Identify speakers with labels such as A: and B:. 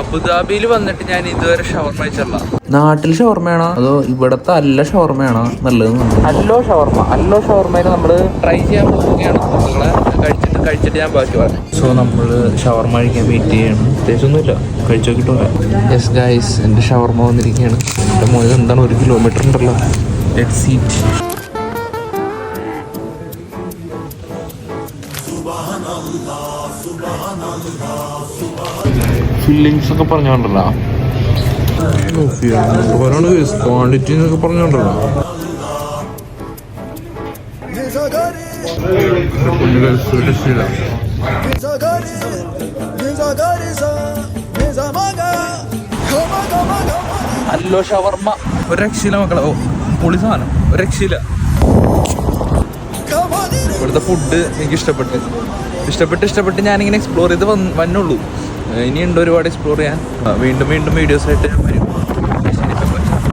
A: അബുദാബിയിൽ വന്നിട്ട് ഞാൻ ഇതുവരെ ഷവർമ കഴിച്ചില്ല
B: നാട്ടിൽ ഷവർമയാണോ? അതോ ഇവിടത്തെ അല്ല ഷവർമയാണോ നല്ലത്
A: അല്ലോ ഷവർമ. അല്ലോ ഷവർമയിൽ നമ്മൾ ട്രൈ ചെയ്യാൻ പോവുകയാണ്. നിങ്ങളെ കഴിച്ചിട്ട് കഴിച്ചിട്ട് ഞാൻ ബാക്കി പറയാം.
B: സോ നമ്മൾ ഷവർമ കഴിക്കാൻ വെയിറ്റ് ചെയ്യണം.
A: പ്രത്യേകിച്ചൊന്നുമില്ല
B: കഴിച്ചു നോക്കിട്ടോ
A: യെസ് ഗൈസ് എന്റെ ഷവർമ വന്നിരിക്കുകയാണ്. എന്റെ മോയത് എന്താണ് ഒരു കിലോമീറ്റർ ഉണ്ടല്ലോ? ലെറ്റ് സീറ്റ്
B: ഫില്ലിങ്സ് ഒക്കെ പറഞ്ഞോണ്ടല്ലോ. ക്വാണ്ടിറ്റി എന്നൊക്കെ പറഞ്ഞോണ്ടല്ലോ.
A: അല്ലോ ഷവർമ്മ ഒരു രക്ഷയില്ല മക്കളെ. ഓ പൊളി സാധനം. ഒരു രക്ഷയില്ല ഇവിടുത്തെ ഫുഡ് എനിക്ക് ഇഷ്ടപ്പെട്ട്. ഇഷ്ടപ്പെട്ട് ഇഷ്ടപ്പെട്ട് ഞാനിങ്ങനെ എക്സ്പ്ലോർ ചെയ്ത് വന്ന് വന്നുള്ളൂ. ഇനിയുണ്ട് ഒരുപാട് എക്സ്പ്ലോർ ചെയ്യാൻ. വീണ്ടും വീണ്ടും വീഡിയോസ് ആയിട്ട് ഞാൻ